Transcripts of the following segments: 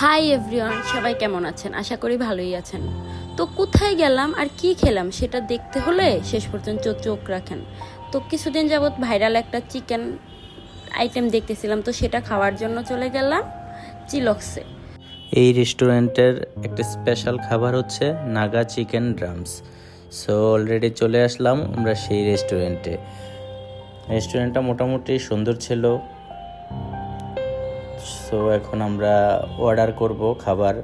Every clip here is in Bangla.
হাই এভরিওয়ান সবাই কেমন আছেন? আশা করি ভালোই আছেন। তো কোথায় গেলাম আর কি খেলাম সেটা দেখতে হলে শেষ পর্যন্ত চোখ রাখেন। তো কিছুদিন যাবৎ ভাইরাল একটা চিকেন আইটেম দেখতেছিলাম, তো সেটা খাওয়ার জন্য চলে গেলাম চিলক্সে। এই রেস্টুরেন্টের একটা স্পেশাল খাবার হচ্ছে Naga chicken drums so already চলে আসলাম আমরা সেই রেস্টুরেন্টে। রেস্টুরেন্টটা মোটামুটি সুন্দর ছিল। সো এখন আমরা অর্ডার করব খাবার।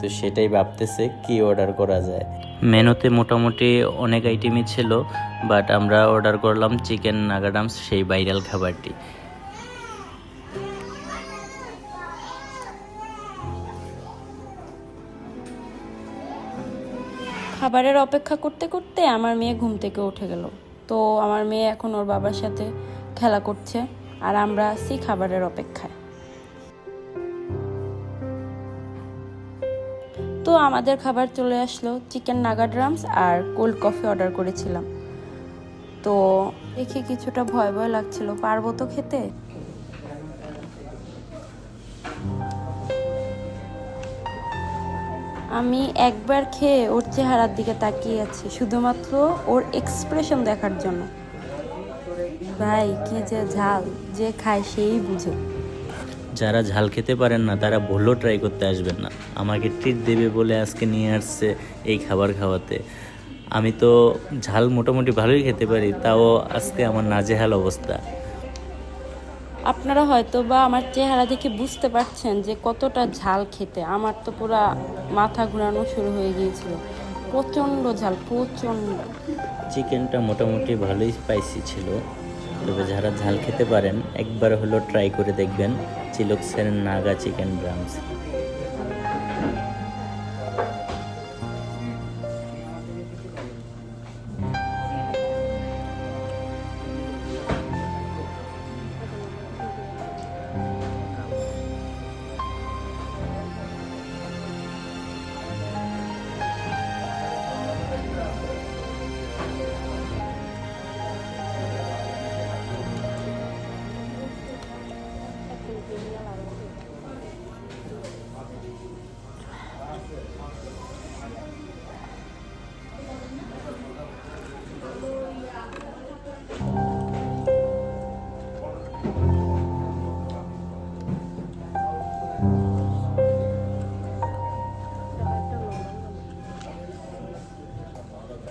তো সেটাই ভাবতেছে কি অর্ডার করা যায়। মেনুতে মোটামুটি অনেক আইটেমই ছিল বাট আমরা অর্ডার করলাম চিকেন নাগাডামস সেই ভাইরাল খাবারটি। খাবারের অপেক্ষা করতে করতে আমার মেয়ে ঘুম থেকে উঠে গেল। তো আমার মেয়ে এখন ওর বাবার সাথে খেলা করছে। আর আমরা আছি খাবারের অপেক্ষায়। তো আমাদের খাবার চলে আসলো চিকেন নাগা ড্রামস আর কোল্ড কফি অর্ডার করেছিলাম। তো দেখে কিছুটা ভয় ভয় লাগছিল। পারব তো খেতে? আমি একবার খেয়ে ওর চেহারার দিকে তাকিয়ে আছি, শুধুমাত্র ওর এক্সপ্রেশন দেখার জন্য। ভাই কি যে ঝাল যে খায় সেই বুঝে। যারা ঝাল খেতে পারেন না তারা ভুলও ট্রাই করতে আসবেন না। আমাকে ট্রিট দেবে বলে আজকে নিয়ে আসছে এই খাবার খাওয়াতে। আমি তো ঝাল মোটামুটি ভালোই খেতে পারি তাও আজকে আমার নাজেহাল অবস্থা। আপনারা হয়তো বা আমার চেহারা দেখে বুঝতে পারছেন যে কতটা ঝাল খেতে। আমার তো পুরো মাথা ঘোরানো শুরু হয়ে গিয়েছিল। প্রচণ্ড ঝাল প্রচণ্ড। চিকেনটা মোটামুটি ভালোই স্পাইসি ছিল। তবে যারা ঝাল খেতে পারেন একবার হলো ট্রাই করে দেখবেন চিলক্সের নাগা চিকেন ব্রামস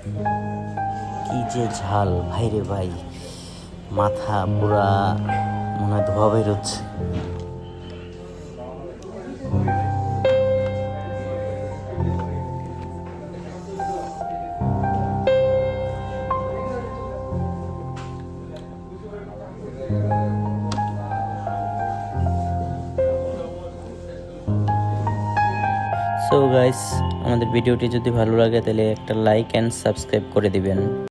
কি যে ঝাল ভাইরে ভাই। মাথা পুরা মনে হয় ধোয়া বেরোচ্ছে। সো গাইস আমাদের ভিডিওটি যদি ভালো লাগে তাহলে একটা লাইক অ্যান্ড সাবস্ক্রাইব করে দিবেন।